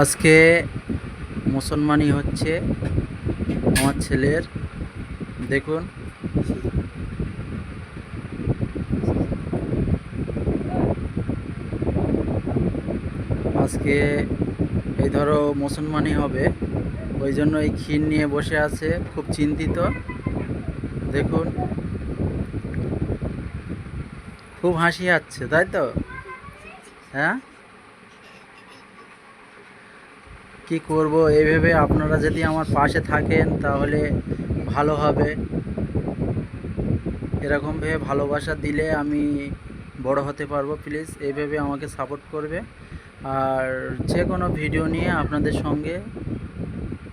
আজকে মুসলমানি হচ্ছে আমার ছেলের, দেখুন। আজকে এই ধরো মুসলমানি হবে, ওই জন্য এই ক্ষীর নিয়ে বসে আছে, খুব চিন্তিত। দেখুন, খুব হাসি আসছে, তাই তো? হ্যাঁ? কি করব? এইভাবে আপনারা যদি আমার পাশে থাকেন, তাহলে ভালো হবে। এরকমভাবে ভালোবাসা দিলে আমি বড় হতে পারব, প্লিজ। এইভাবে আমাকে সাপোর্ট করবে। আর যে কোনো ভিডিও নিয়ে আপনাদের সঙ্গে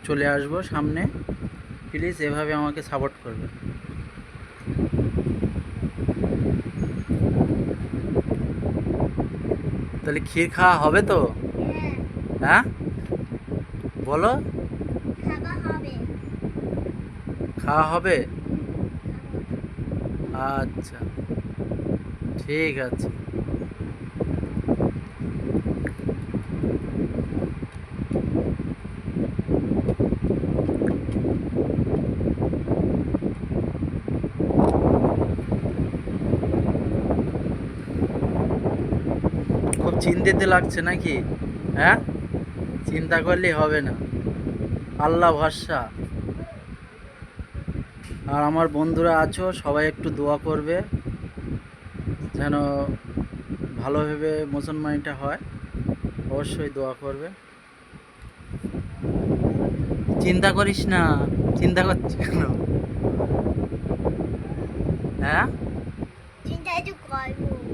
চলে আসব সামনে। প্লিজ, এভাবে আমাকে সাপোর্ট করবে তাহলে ক্ষীর খাওয়া হবে তো? হ্যাঁ। বলো। খাওয়া হবে। আচ্ছা। ঠিক আছে খুব চিন্তিত লাগছে নাকি? হ্যাঁ? চিন্তা করলে হবে না। আল্লাহ ভরসা। আর আমার বন্ধুরা আছো, সবাই একটু দোয়া করবে, যেন ভালোভাবে মুসলমানিটা হয়। অবশ্যই দোয়া করবে। চিন্তা করিস না, চিন্তা করছিস কেন? হ্যাঁ? চিন্তা একটু করব